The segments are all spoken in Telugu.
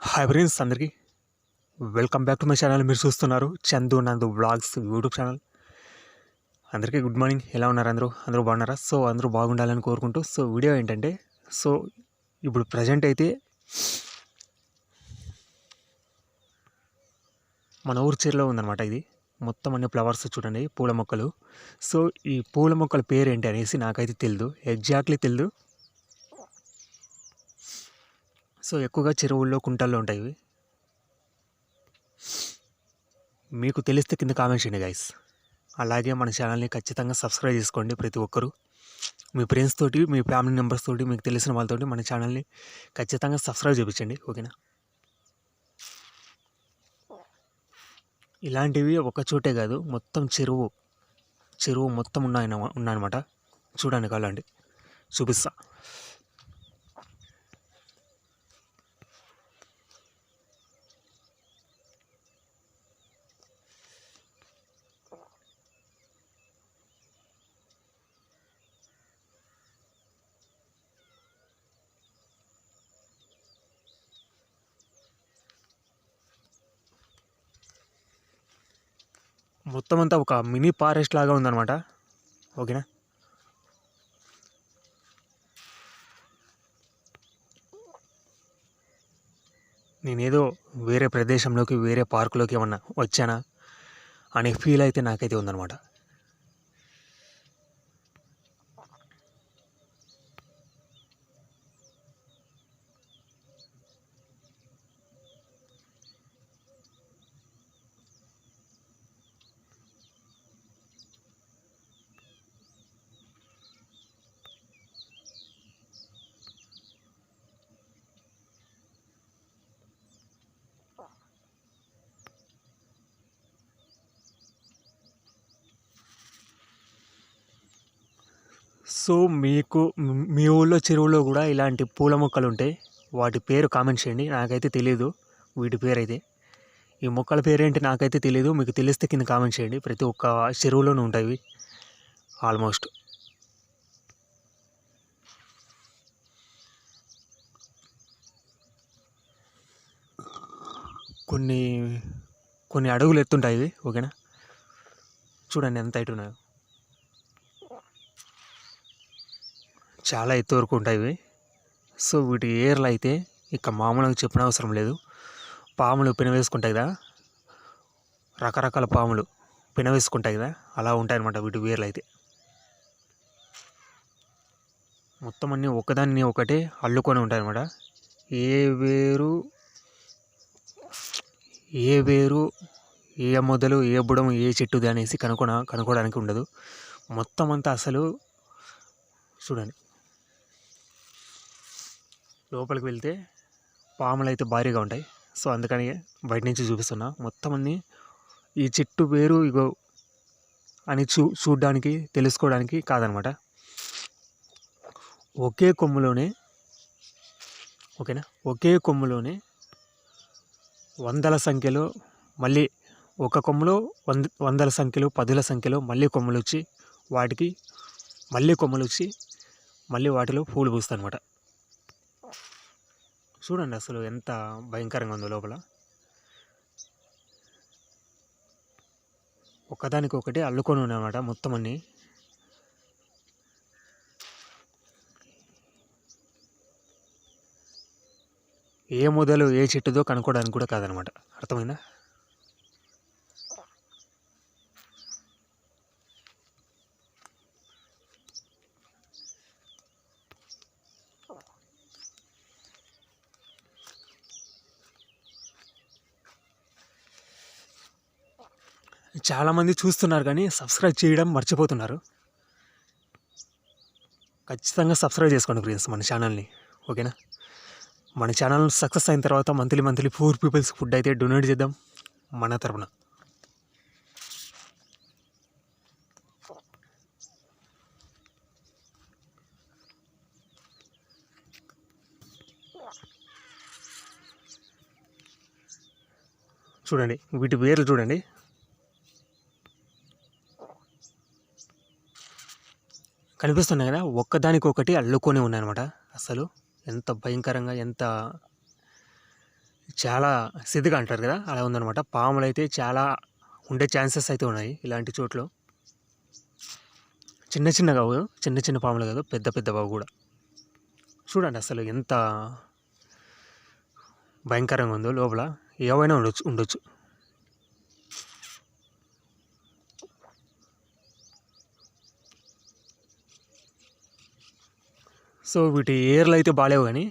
హాయ్ ఫ్రెండ్స్ అందరికీ welcome back to my channel మీరు చూస్తున్నారు Chandu Nandu blogs YouTube channel అందరికీ గుడ్ మార్నింగ్ ఎలా ఉన్నారు అందరూ? అందరూ బాగున్నారా? సో అందరూ బాగుండాలని కోరుకుంటూ సో వీడియో ఏంటంటే సో ఇప్పుడు ప్రజెంట్ అయితే మన ఊరు చీరలో ఉందన్నమాట ఇది. మొత్తం అన్ని ఫ్లవర్స్ చూడండి పూల మొక్కలు. సో ఈ పూల మొక్కల పేరు ఏంటి అనేసి నాకైతే తెలియదు ఎగ్జాక్ట్లీ తెలియదు సో ఎక్కువగా చెరువుల్లో కుంటల్లో ఉంటాయి ఇవి. మీకు తెలిస్తే కింద కామెంట్ చేయండి గైస్ అలాగే మన ఛానల్ని ఖచ్చితంగా సబ్స్క్రైబ్ చేసుకోండి ప్రతి ఒక్కరూ. మీ ఫ్రెండ్స్ తోటి మీ ఫ్యామిలీ మెంబర్స్ తోటి మీకు తెలిసిన వాళ్ళతోటి మన ఛానల్ని ఖచ్చితంగా సబ్స్క్రైబ్ చేయించండి ఓకేనా ఇలాంటివి ఒక చోటే కాదు మొత్తం చెరువు చెరువు మొత్తం ఉన్నాయి ఉన్నాయన్నమాట చూడండి కావాలండి చూపిస్తా. మొత్తం అంతా ఒక మినీ ఫారెస్ట్ లాగా ఉందన్నమాట. ఓకేనా? నేనేదో వేరే ప్రదేశంలోకి వేరే పార్కులోకి ఏమన్నా వచ్చానా? అనే ఫీల్ అయితే నాకైతే ఉందన్నమాట. సో మీకు మీ ఊళ్ళో చెరువులో కూడా ఇలాంటి పూల మొక్కలు ఉంటాయి వాటి పేరు కామెంట్ చేయండి. నాకైతే తెలియదు వీటి పేరు అయితే ఈ మొక్కల పేరేంటి నాకైతే తెలియదు మీకు తెలిస్తే కింద కామెంట్ చేయండి. ప్రతి ఒక్క చెరువులోనూ ఉంటాయి ఆల్మోస్ట్. కొన్ని కొన్ని అడుగులు ఎత్తుంటాయి ఇవి. ఓకేనా? చూడండి ఎంత హైట్ చాలా ఎత్తు వరకు ఉంటాయి సో వీటి ఏర్లు అయితే ఇక మామూలుగా చెప్పిన అవసరం లేదు. పాములు పినవేసుకుంటాయి కదా. రకరకాల పాములు పినవేసుకుంటాయి కదా. అలా ఉంటాయన్నమాట వీటి వేర్లు అయితే. మొత్తం అన్నీ ఒకదాన్ని ఒకటే అల్లుకొని ఉంటాయన్నమాట. ఏ వేరు ఏ వేరు ఏ మొదలు ఏ బుడం ఏ చెట్టుది అనేసి కనుక్కొన కనుక్కోవడానికి ఉండదు. మొత్తం అంతా అసలు చూడండి. లోపలికి వెళ్తే పాములు అయితే భారీగా ఉంటాయి. సో అందుకని బయట నుంచి చూపిస్తున్నా. మొత్తం అన్ని ఈ చెట్టు పేరు ఇగో అని చూ చూడ్డానికి తెలుసుకోవడానికి కాదనమాట. ఒకే కొమ్ములోనే ఓకేనా? ఒకే కొమ్ములోనే వందల సంఖ్యలో మళ్ళీ ఒక కొమ్ములో వంద వందల సంఖ్యలో పదుల సంఖ్యలో మళ్ళీ కొమ్ములు వచ్చి వాటికి మళ్ళీ కొమ్మలు వచ్చి మళ్ళీ వాటిలో పూలు పూస్తాయి అనమాట చూడండి అసలు ఎంత భయంకరంగా ఉందో లోపల. ఒకదానికొకటి అల్లుకొని ఉన్నాయన్నమాట మొత్తం అన్ని. ఏ మొదలు ఏ చెట్టుదో కనుక్కోవడానికి కూడా కాదనమాట అర్థమైందా? చాలామంది చూస్తున్నారు కానీ సబ్స్క్రైబ్ చేయడం మర్చిపోతున్నారు. ఖచ్చితంగా సబ్స్క్రైబ్ చేసుకోండి ఫ్రెండ్స్ మన ఛానల్ని ఓకేనా? మన ఛానల్ సక్సెస్ అయిన తర్వాత monthly monthly poor peoples food అయితే డొనేట్ చేద్దాం మన తరపున. చూడండి వీటి పేర్లు చూడండి. కనిపిస్తున్నాయి కదా ఒక్కదానికొకటి అల్లుకొని ఉన్నాయన్నమాట. అసలు ఎంత భయంకరంగా ఎంత చాలా సిద్ధిగా అంటారు కదా అలా ఉందన్నమాట. పాములు అయితే చాలా ఉండే ఛాన్సెస్ అయితే ఉన్నాయి ఇలాంటి చోట్ల. చిన్న చిన్న కావు చిన్న చిన్న పాములు కాదు పెద్ద పెద్ద బావు కూడా. చూడండి అసలు ఎంత భయంకరంగా ఉందో లోపల ఏవైనా ఉండొచ్చు ఉండొచ్చు. సో వీటి ఏర్లు అయితే బాగాలేవు కానీ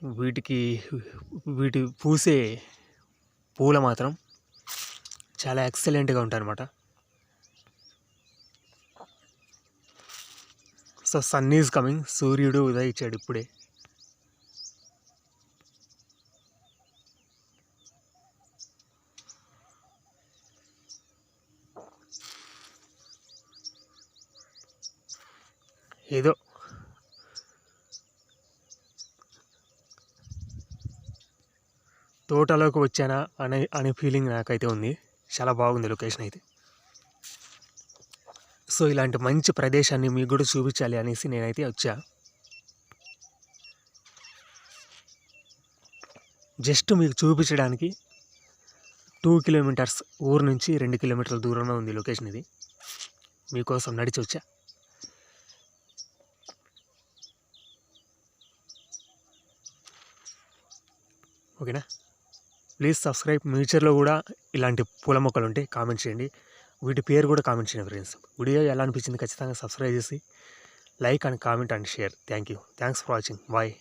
వీటికి వీటి పూసే పూల మాత్రం చాలా ఎక్సలెంట్గా ఉంటాయన్నమాట సో సన్ ఈజ్ కమింగ్ సూర్యుడు ఉదయించాడు ఇప్పుడే. ఏదో తోటలోకి వచ్చానా అనే అనే ఫీలింగ్ నాకైతే ఉంది. చాలా బాగుంది లొకేషన్ అయితే. సో ఇలాంటి మంచి ప్రదేశాన్ని మీకు కూడా చూపించాలి అనేసి నేనైతే వచ్చా. జస్ట్ మీకు చూపించడానికి టూ కిలోమీటర్స్ ఊరు నుంచి రెండు కిలోమీటర్ల దూరంలో ఉంది లొకేషన్ ఇది. మీకోసం నడిచి వచ్చా. ఓకేనా? ప్లీజ్ సబ్స్క్రైబ్ ఫ్యూచర్లో కూడా ఇలాంటి పూల మొక్కలు ఉంటే కామెంట్ చేయండి. వీటి పేరు కూడా కామెంట్ చేయండి ఫ్రెండ్స్. వీడియో ఎలా అనిపించింది ఖచ్చితంగా సబ్స్క్రైబ్ చేసి like and comment and share. Thank you. Thanks for watching. Bye.